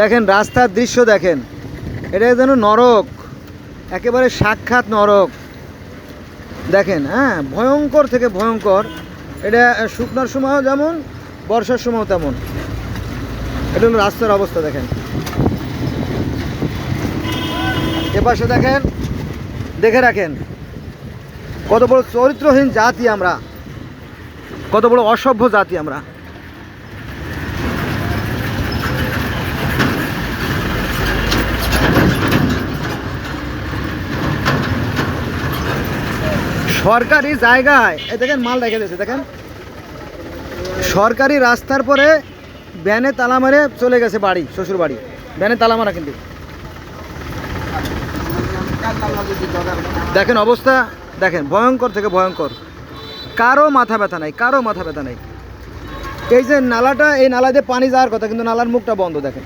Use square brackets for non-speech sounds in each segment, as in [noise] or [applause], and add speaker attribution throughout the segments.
Speaker 1: দেখেন, রাস্তার দৃশ্য দেখেন। এটা যেন নরক, একেবারে সাক্ষাৎ নরক। দেখেন হ্যাঁ ভয়ঙ্কর থেকে ভয়ঙ্কর। এটা শুকনোর সময়ও যেমন, বর্ষার সময়ও তেমন। এটা হলো রাস্তার অবস্থা, দেখেন। এপাশে দেখেন, দেখে রাখেন, কত বড় চরিত্রহীন জাতি আমরা, কত বড় অসভ্য জাতি আমরা। সরকারি জায়গায়, এ দেখেন মাল রেখে দিয়েছে, দেখেন। সরকারি রাস্তার পরে ব্যানে তালা মেরে চলে গেছে বাড়ি, শ্বশুর বাড়ি। ব্যানে তালা মারা কিন্তু। দেখেন অবস্থা, দেখেন, ভয়ঙ্কর থেকে ভয়ঙ্কর। কারও মাথা ব্যথা নাই, কারও মাথা ব্যথা নাই। এই যে নালাটা, এই নালা দিয়ে পানি যাওয়ার কথা, কিন্তু নালার মুখটা বন্ধ, দেখেন।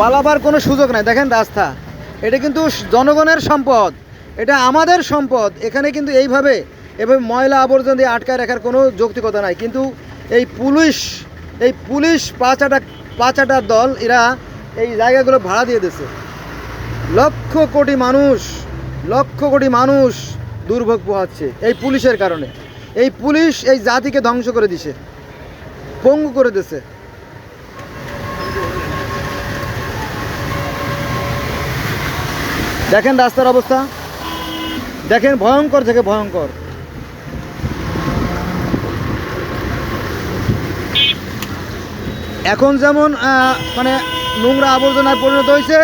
Speaker 1: পালাবার কোনো সুযোগ নাই। দেখেন রাস্তা। এটা কিন্তু জনগণের সম্পদ। এটা আমাদের সম্পদ। এখানে কিন্তু এইভাবে, এভাবে ময়লা আবর্জনা দিয়ে আটকায় রাখার কোনো যৌক্তিকতা নাই। কিন্তু এই পুলিশ এই পুলিশ পাঁচাটা পাঁচাটার দল, এরা এই জায়গাগুলো ভাড়া দিয়ে দিয়েছে। লক্ষ কোটি মানুষ, লক্ষ কোটি মানুষ দুর্ভোগ পোহাচ্ছে এই পুলিশের কারণে। এই পুলিশ এই জাতিকে ধ্বংস করে দিছে, পঙ্গু করে দিছে। দেখেন রাস্তার অবস্থা। দেখেন ভয়ঙ্কর থেকে ভয়ঙ্কর। এখন যেমন মানে নোংরা আবর্জনায় পরিণত হয়েছে,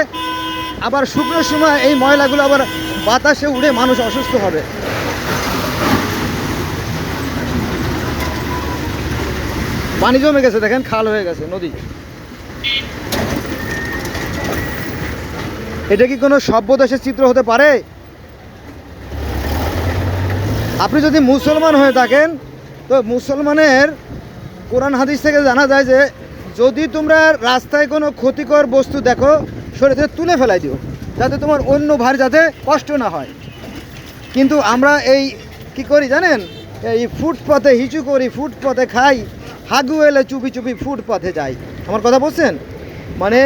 Speaker 1: আবার শুকনোর সময় এই ময়লাগুলো আবার বাতাসে উড়ে মানুষ অসুস্থ হবে। পানি জমে গেছে, দেখেন, খাল হয়ে গেছে, নদী। এটা কি কোনো সভ্য দেশের চিত্র হতে পারে? আপনি যদি মুসলমান হয়ে থাকেন, তো মুসলমানের কোরআন হাদিস থেকে জানা যায় যে, যদি তোমরা রাস্তায় কোনো ক্ষতিকর বস্তু দেখো সরে থেকে তুলে ফেলাই দিও, যাতে তোমার অন্য ভার যাতে কষ্ট না হয়। কিন্তু আমরা এই কি করি জানেন? এই ফুটপথে হিচু করি ফুটপথে খাই, হাগু এলে চুপি চুপি ফুটপথে যাই। আমার কথা বলছেন? মানে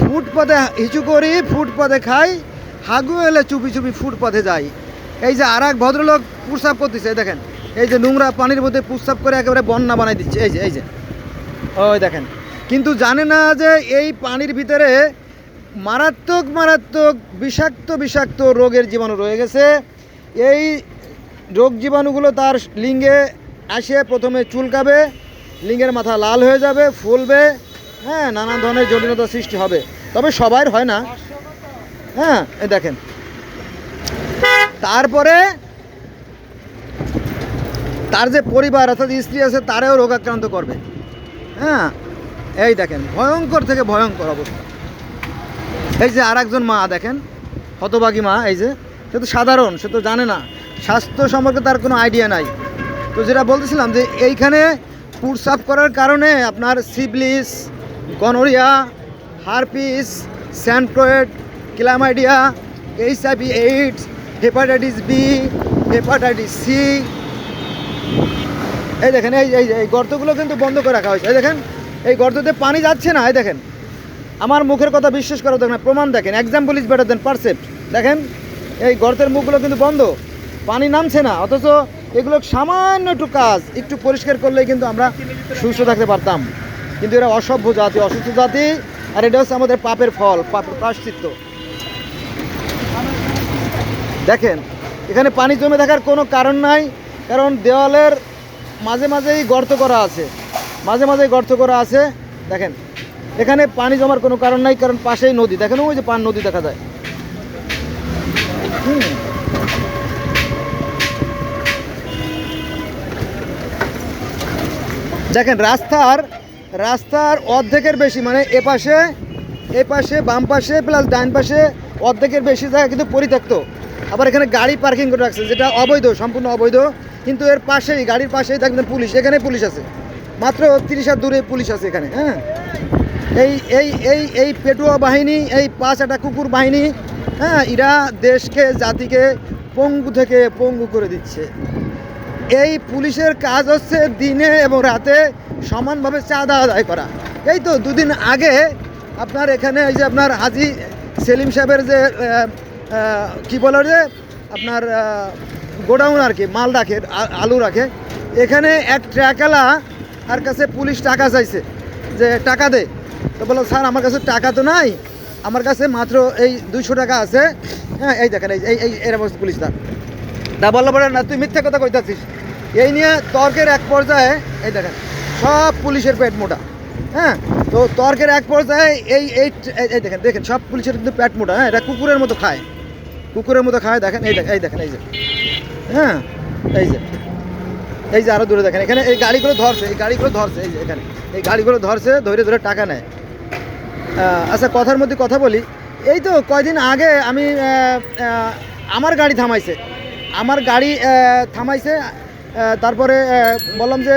Speaker 1: ফুটপথে হিচু করি ফুটপথে খাই, হাগু এলে চুপি চুপি ফুটপথে যাই। এই যে আর এক ভদ্রলোক প্রস্রাব করতেছে দেখেন, এই যে নোংরা পানির মধ্যে প্রস্রাব করে একেবারে বন্যা বানাই দিচ্ছে, এই যে এই যে, ওই দেখেন। কিন্তু জানে না যে এই পানির ভিতরে মারাত্মক মারাত্মক, বিষাক্ত বিষাক্ত রোগের জীবাণু রয়ে গেছে। এই রোগ জীবাণুগুলো তার লিঙ্গে আসে, প্রথমে চুলকাবে, লিঙ্গের মাথা লাল হয়ে যাবে, ফুলবে হ্যাঁ নানা ধরনের জটিলতা সৃষ্টি হবে। তবে সবার হয় না। হ্যাঁ এই দেখেন। তারপরে তার যে পরিবার, অর্থাৎ স্ত্রী আছে, তারেও রোগাক্রান্ত করবে। হ্যাঁ এই দেখেন, ভয়ঙ্কর থেকে ভয়ঙ্কর অবস্থা। এই যে আর একজন মা, দেখেন হতবাগী মা, এই যে, সে তো সাধারণ, সে তো জানে না। স্বাস্থ্য সম্পর্কে তার কোনো আইডিয়া নাই। তো যেটা বলতেছিলাম যে, এইখানে পুরসাপ করার কারণে আপনার syphilis gonorrhoea, herpes স্যান্ড্রয়েড chlamydia, H HIV AIDS hepatitis B, hepatitis C. এই দেখেন, এই এই এই গর্তগুলো কিন্তু বন্ধ করে রাখা হয়েছে। এই দেখেন, এই গর্ততে পানি যাচ্ছে না, এই দেখেন। আমার মুখের কথা বিশ্বাস করা দেখেন প্রমাণ দেখেন। Example is better than precept দেখেন, এই গর্তের মুখগুলো কিন্তু বন্ধ। পানি নামছে না, অথচ এগুলো সামান্য একটু কাজ, একটু পরিষ্কার করলেই কিন্তু আমরা সুস্থ থাকতে পারতাম। কিন্তু এরা অসভ্য জাতি, অসুস্থ জাতি, আর এটা হচ্ছে আমাদের পাপের ফল পাপের প্রাশ্চিত্য দেখেন, এখানে পানি জমে থাকার কোনো কারণ নাই, কারণ দেওয়ালের মাঝে মাঝেই গর্ত করা আছে। মাঝে মাঝেই গর্ত করা আছে, দেখেন, এখানে পানি জমার কোনো কারণ নাই, কারণ পাশেই নদী। দেখেন, ওই যে পান নদী দেখা যায়। দেখেন, রাস্তার রাস্তার অর্ধেকের বেশি মানে এ পাশে এ পাশে, বাম পাশে প্লাস ডান পাশে অর্ধেকের বেশি জায়গা কিন্তু পরিত্যক্ত। আবার এখানে গাড়ি পার্কিং করে রাখছে, যেটা অবৈধ, সম্পূর্ণ অবৈধ। কিন্তু এর পাশেই, গাড়ির পাশেই দেখবেন পুলিশ। এখানে পুলিশ আছে। মাত্র তিরিশ হাত দূরে পুলিশ আছে এখানে হ্যাঁ? এই এই এই এই পেটুয়া বাহিনী, এই পাঁচ একটা কুকুর বাহিনী হ্যাঁ এরা দেশকে, জাতিকে পঙ্গু থেকে পঙ্গু করে দিচ্ছে। এই পুলিশের কাজ হচ্ছে দিনে এবং রাতে সমানভাবে চাঁদা আদায় করা। এই তো দুদিন আগে আপনার এখানে এই যে আপনার হাজি সেলিম সাহেবের যে কি বলে যে, আপনার গোডাউন আর কি, মাল রাখে আলু রাখে, এখানে এক ট্র্যাকালা আর কাছে পুলিশ টাকা চাইছে যে টাকা দে। তো বলো স্যার, আমার কাছে টাকা তো নাই, আমার কাছে মাত্র এই দুইশো টাকা আছে। হ্যাঁ এই দেখেন, এই এই এরকম পুলিশ দা তা বলল বলে না, তুই মিথ্যা কথা কইতাছিস। এই নিয়ে তর্কের এক পর্যায়ে, এই দেখেন সব পুলিশের পেট মোটা। হ্যাঁ তো তর্কের এক পর্যায়ে এই এই দেখেন দেখেন, সব পুলিশের কিন্তু পেট মোটা। হ্যাঁ এটা কুকুরের মতো খায়। কুকুরের মতো খায়, দেখেন, এই দেখেন এই দেখেন, এই যে। হ্যাঁ এই যে। এই যে আরও দূরে দেখেন, এখানে এই গাড়িগুলো ধরছে, এই গাড়িগুলো ধরছে, এই যে এখানে। এই গাড়িগুলো ধরছে, ধরে ধরে টাকা নেয়। আচ্ছা কথার মধ্যে কথা বলি। এই তো কয়দিন আগে আমি আমার গাড়ি থামাইছে। আমার গাড়ি থামাইছে তারপরে বললাম যে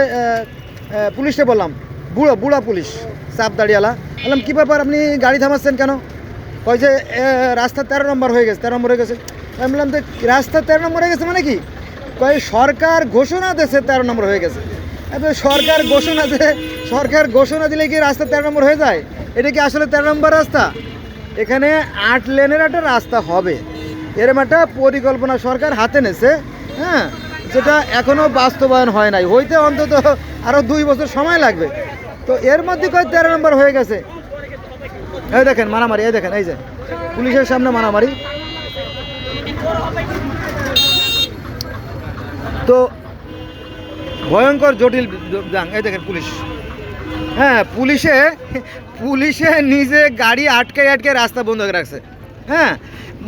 Speaker 1: আহ, বললাম বুড়ো বুড়া পুলিশ চাপ দাঁড়িয়ালা। বললাম কী ব্যাপার আপনি গাড়ি থামাচ্ছেন কেন? কয় যে রাস্তা তেরো নম্বর হয়ে গেছে তেরো নম্বর হয়ে গেছে। আমি বললাম যে রাস্তা তেরো নম্বর হয়ে গেছে মানে কি? কয় সরকার ঘোষণা দেশে তেরো নম্বর হয়ে গেছে। সরকার ঘোষণা দে সরকার ঘোষণা দিলে কি রাস্তা তেরো নম্বর হয়ে যায়? এটা কি আসলে তেরো নম্বর রাস্তা? এখানে আট লেনের একটা রাস্তা হবে। এরম একটা পরিকল্পনা সরকার হাতে নেছে হ্যাঁ? যেটা এখনও বাস্তবায়ন হয় নাই। হইতে অন্তত আরও দুই বছর সময় লাগবে। তো এর মধ্যে কয় তেরো নম্বর হয়ে গেছে। এই দেখেন মারামারি, এই দেখেন, এই যে, পুলিশের সামনে মারামারি। তো ভয়ঙ্কর, জটিল এই দেখেন পুলিশ। হ্যাঁ পুলিশে পুলিশে নিজে গাড়ি আটকে আটকে রাস্তা বন্ধ করে রাখছে। হ্যাঁ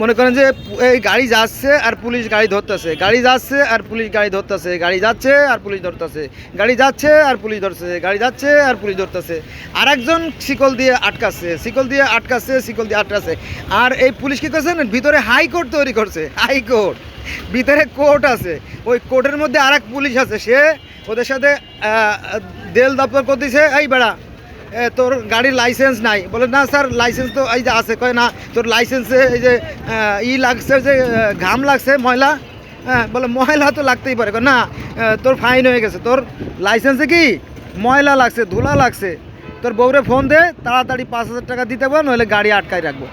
Speaker 1: মনে করেন যে এই গাড়ি যাচ্ছে আর পুলিশ গাড়ি ধরতেছে। গাড়ি যাচ্ছে আর পুলিশ গাড়ি ধরতেছে। গাড়ি যাচ্ছে আর পুলিশ ধরতেছে। গাড়ি যাচ্ছে আর পুলিশ ধরছে গাড়ি যাচ্ছে আর পুলিশ ধরতেছে। আর একজন শিকল দিয়ে আটকাচ্ছে। শিকল দিয়ে আটকাচ্ছে, শিকল দিয়ে আটকাচ্ছে। আর এই পুলিশ কি করছে? ভিতরে হাইকোর্ট তৈরি করছে। হাইকোর্ট ভিতরে কোর্ট আছে। ওই কোর্টের মধ্যে আর পুলিশ আছে। সে ওদের সাথে দেল দপ্তর করতেছে। এই বেড়া তোর গাড়ির লাইসেন্স নাই। বলে, না স্যার লাইসেন্স তো এই যে আছে। কয়, না, তোর লাইসেন্সে এই যে ই লাগছে যে ঘাম লাগছে, ময়লা। হ্যাঁ বলে, ময়লা তো লাগতেই পারে। না তোর ফাইন হয়ে গেছে। তোর লাইসেন্সে কি? ময়লা লাগছে, ধুলা লাগছে। তোর বউরে ফোন দে, তাড়াতাড়ি পাঁচ হাজার টাকা দিতে পারো নইলে গাড়ি আটকাই রাখব।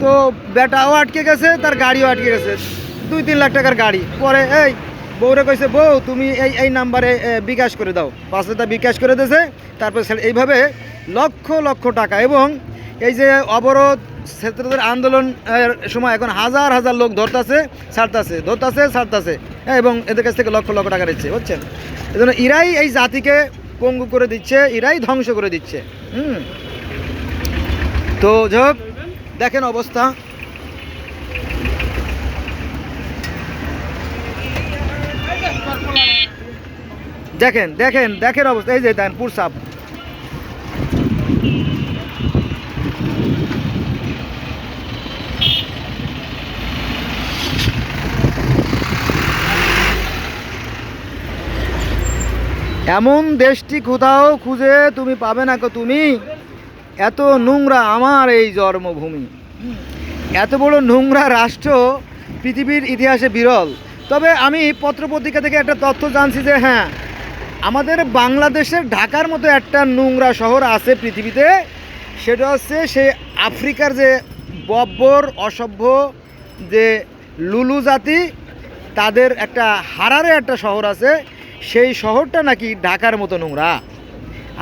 Speaker 1: তো বেটাও আটকে গেছে, তার গাড়িও আটকে গেছে। দুই, তিন লাখ টাকার গাড়ি। পরে, এই, বউরে কইছে, বউ, তুমি এই এই নাম্বারে বিকাশ করে দাও। পাঁচ হাজার বিকাশ করে দিয়েছে। তারপর এইভাবে লক্ষ লক্ষ টাকা এবং এই যে অবরোধ ছাত্রদের আন্দোলন সময় এখন হাজার হাজার লোক ধরতাছে ছাড়তাছে ধরতাছে ছাড়তাছে হ্যাঁ, এবং এদের কাছ থেকে লক্ষ লক্ষ টাকা নিচ্ছে বুঝছেন? এই জন্য ইরাই এই জাতিকে পঙ্গু করে দিচ্ছে ইরাই ধ্বংস করে দিচ্ছে হুম? তো যাই দেখেন অবস্থা। দেখেন দেখেন দেখেন অবস্থা এই যে দেখেন পুরসাপ। এমন দেশটি কোথাও খুঁজে তুমি পাবে না তুমি। এত নোংরা আমার এই জন্মভূমি। এত বড় নোংরা রাষ্ট্র পৃথিবীর ইতিহাসে বিরল। তবে আমি পত্রপত্রিকা থেকে একটা তথ্য জানছি যে হ্যাঁ আমাদের বাংলাদেশের ঢাকার মতো একটা নোংরা শহর আছে পৃথিবীতে। সেটা হচ্ছে সে আফ্রিকার যে বব্বর, অসভ্য যে লুলু জাতি, তাদের একটা হারারে একটা শহর আছে। সেই শহরটা নাকি ঢাকার মতো নোংরা।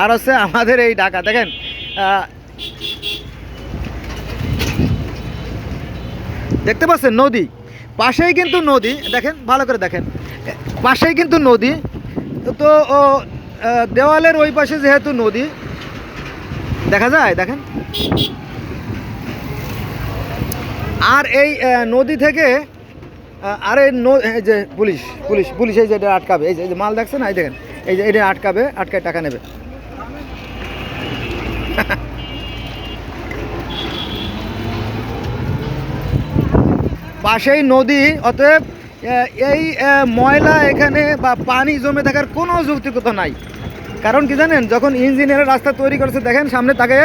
Speaker 1: আর হচ্ছে আমাদের এই ঢাকা, দেখেন দেখতে পাচ্ছেন নদী? পাশেই কিন্তু নদী, দেখেন, ভালো করে দেখেন। পাশেই কিন্তু নদী, তো দেওয়ালের ওই পাশে যেহেতু নদী, দেখা যায়, দেখেন। আর এই নদী থেকে আর ন- এই যে পুলিশ পুলিশ পুলিশ এই যে এটা আটকাবে, এই যে এই যে মাল এই দেখেন, এই যে এটা আটকাবে, আটকায় টাকা নেবে। [laughs] পাশেই নদী, অতএব এই ময়লা এখানে বা পানি জমে থাকার কোনো যৌক্তিকতা নাই। কারণ কি জানেন, যখন ইঞ্জিনিয়ার রাস্তা তৈরি করেছে, দেখেন সামনে তাকে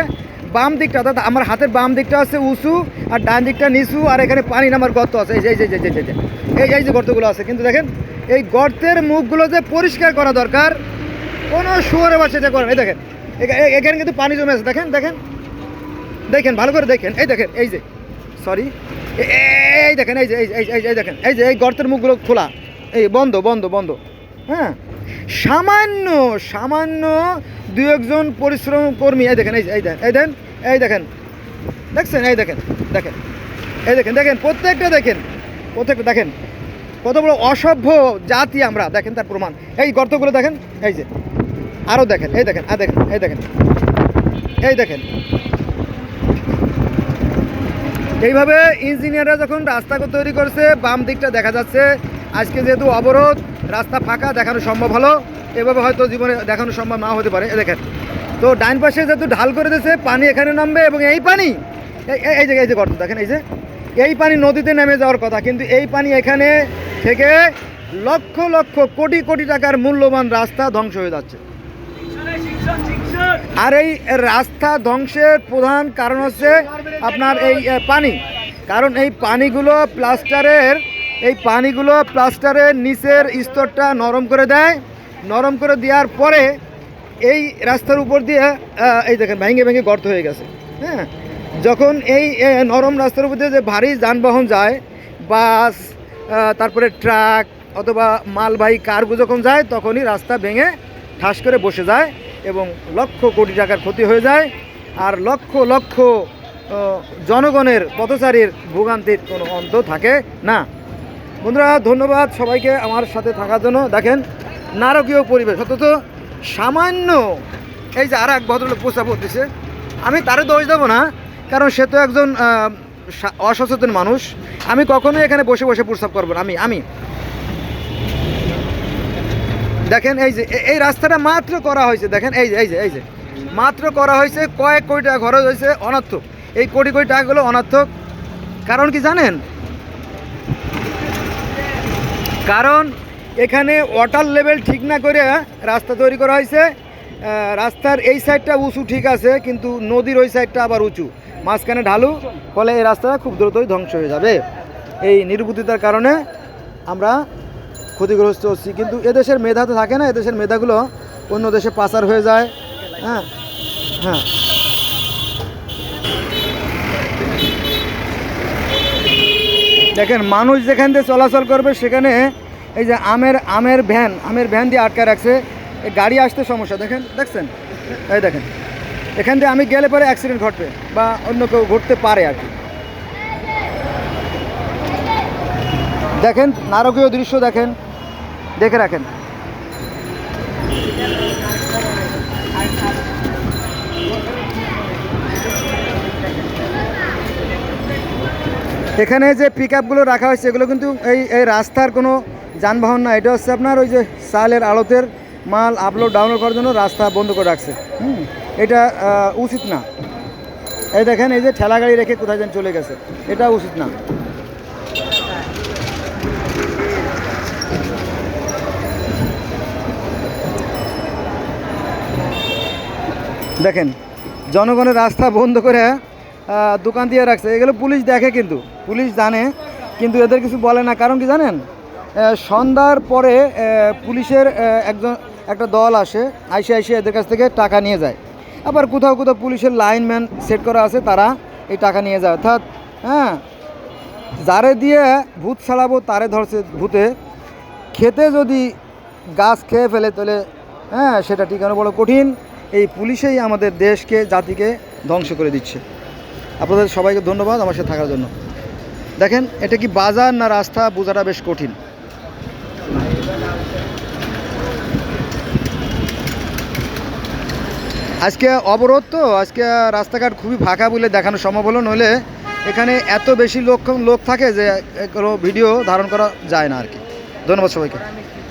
Speaker 1: বাম দিকটা দাদা আমার হাতের বাম দিকটা আছে উঁচু আর ডান দিকটা নিচু আর এখানে পানি নামার গর্ত আছে এই যে এই যে এই যে- এই এই যে। গর্তগুলো আছে কিন্তু দেখেন এই গর্তের মুখগুলো যে পরিষ্কার করা দরকার কোনো শুয়ারে বা সেটা করে না। এই দেখেন এখা- এখানে কিন্তু পানি জমে আছে দেখেন দেখেন দেখেন ভালো করে দেখেন এই দেখেন এই যে সরি এই দেখেন এই যে এই এই- এই দেখেন এই যে এই গর্তের মুখগুলো খোলা এই বন্ধ বন্ধ বন্ধ হ্যাঁ সামান্য সামান্য দু একজন পরিশ্রম কর্মী এই দেখেন এই যে- এই দেখেন এই দেখেন এই দেখেন। দেখছেন? এই দেখেন দেখেন। এই দেখেন দেখেন, প্রত্যেকটা দেখেন। প্রত্যেকটা দেখেন। কত বড় অসভ্য জাতি আমরা। দেখেন তার প্রমাণ। এই গর্তগুলো দেখেন? এই যে। আরও দেখেন। এই দেখেন, আর দেখেন, এই দেখেন। এই দেখেন। এইভাবে ইঞ্জিনিয়াররা যখন রাস্তা তৈরি করছে, বাম দিকটা দেখা যাচ্ছে। আজকে যেহেতু অবরোধ, রাস্তা ফাঁকা, দেখানো সম্ভব হলো। এভাবে হয়তো জীবনে দেখানো সম্ভব না হতে পারে। দেখেন। তো ডাইন পাশে যেহেতু ঢাল করে দিয়েছে, পানি এখানে নামবে এবং এই পানি, এই- এই- এই যে এই যে গর্ত, দেখেন এই যে, এই পানি নদীতে নেমে যাওয়ার কথা, কিন্তু এই পানি এখানে থেকে লক্ষ লক্ষ কোটি কোটি টাকার মূল্যবান রাস্তা ধ্বংস হয়ে যাচ্ছে। আর এই রাস্তা ধ্বংসের প্রধান কারণ হচ্ছে আপনার এই পানি। কারণ এই পানিগুলো প্লাস্টারের, এই পানিগুলো প্লাস্টারের নিচের স্তরটা নরম করে দেয়। নরম করে দেওয়ার পরে এই রাস্তার উপর দিয়ে এই দেখেন, ভেঙে ভেঙে গর্ত হয়ে গেছে। হ্যাঁ? যখন এই নরম রাস্তার উপর দিয়ে যে ভারী যানবাহন যায়, বাস তারপরে ট্রাক অথবা মালবাহী কারগুলো যখন যায়, তখনই রাস্তা ভেঙে ঠাস করে বসে যায় এবং লক্ষ কোটি টাকার ক্ষতি হয়ে যায়। আর লক্ষ লক্ষ জনগণের পথচারীর ভোগান্তির কোনো অন্ত থাকে না। বন্ধুরা, ধন্যবাদ সবাইকে আমার সাথে থাকার জন্য। দেখেন, নারকীয় পরিবেশ। অথচ সামান্য, এই যে আর এক ভদ্রলোক প্রস্তাব করতেছে, আমি তারে দোষ দেবো না, কারণ সে তো একজন অসচেতন মানুষ। আমি কখনোই এখানে বসে বসে প্রস্তাব করব না, আমি আমি। দেখেন এই যে এই রাস্তাটা মাত্র করা হয়েছে, দেখেন এই যে এই যে এই যে। মাত্র করা হয়েছে, কয়েক কোটি টাকা খরচ হয়েছে, অনার্থক। এই কোটি কোটি টাকাগুলো অনার্থক। কারণ কি জানেন? কারণ এখানে ওয়াটার লেভেল ঠিক না করে রাস্তা তৈরি করা হয়েছে। রাস্তার এই সাইডটা উঁচু ঠিক আছে, কিন্তু নদীর ওই সাইডটা আবার উঁচু। মাঝখানে ঢালু, ফলে এই রাস্তাটা খুব দ্রুতই ধ্বংস হয়ে যাবে। এই নির্বুদ্ধিতার কারণে আমরা ক্ষতিগ্রস্ত হচ্ছি। কিন্তু এদেশের মেধা তো থাকে না, এদেশের মেধাগুলো অন্য দেশে পাচার হয়ে যায়। হ্যাঁ হ্যাঁ। দেখেন, মানুষ যেখান দিয়ে চলাচল করবে, সেখানে এই যে আমের আমের ভ্যান আমের ভ্যান দিয়ে আটকে রাখছে। গাড়ি আসতে সমস্যা, দেখেন, দেখছেন? এই দেখেন, এখান দিয়ে আমি গেলে পরে অ্যাক্সিডেন্ট ঘটবে বা অন্য কেউ ঘটতে পারে আর কি। দেখেন, নারকীয় দৃশ্য দেখেন, দেখে রাখেন। এখানে যে পিক আপগুলো রাখা হয়েছে, এগুলো কিন্তু এই এই রাস্তার কোনো যানবাহন না, এটা হচ্ছে আপনার ওই যে সালের আড়তের মাল আপলোড ডাউনলোড করার জন্য রাস্তা বন্ধ করে রাখছে। হুম, এটা উচিত না। এই দেখেন, এই যে ঠেলা গাড়ি রেখে কোথায় যেন চলে গেছে। এটা উচিত না। দেখেন, জনগণের রাস্তা বন্ধ করে দোকান দিয়ে রাখছে। এগুলো পুলিশ দেখে কিন্তু, পুলিশ জানে, কিন্তু এদের কিছু বলে না। কারণ কি জানেন? সন্ধ্যার পরে পুলিশের একজন, একটা দল আসে, আইসে আইসে এদের কাছ থেকে টাকা নিয়ে যায়। আবার কোথাও কোথাও পুলিশের লাইনম্যান সেট করা আছে, তারা এই টাকা নিয়ে যায়। অর্থাৎ হ্যাঁ যারে দিয়ে ভূত ছাড়াবো তারে ধরছে ভূতে। খেতে যদি গাছ খেয়ে ফেলে, তাহলে হ্যাঁ সেটা টিকানো বড় কঠিন। এই পুলিশেই আমাদের দেশকে, জাতিকে ধ্বংস করে দিচ্ছে। আপনাদের সবাইকে ধন্যবাদ আমার সাথে থাকার জন্য। দেখেন, এটা কি বাজার না রাস্তা, বোঝাটা বেশ কঠিন। আজকে অবরোধ তো, আজকে রাস্তাঘাট খুবই ফাঁকা বলে দেখানো সম্ভব হলো, নইলে এখানে এত বেশি লোক লোক থাকে যে কোনো ভিডিও ধারণ করা যায় না আর কি। ধন্যবাদ সবাইকে।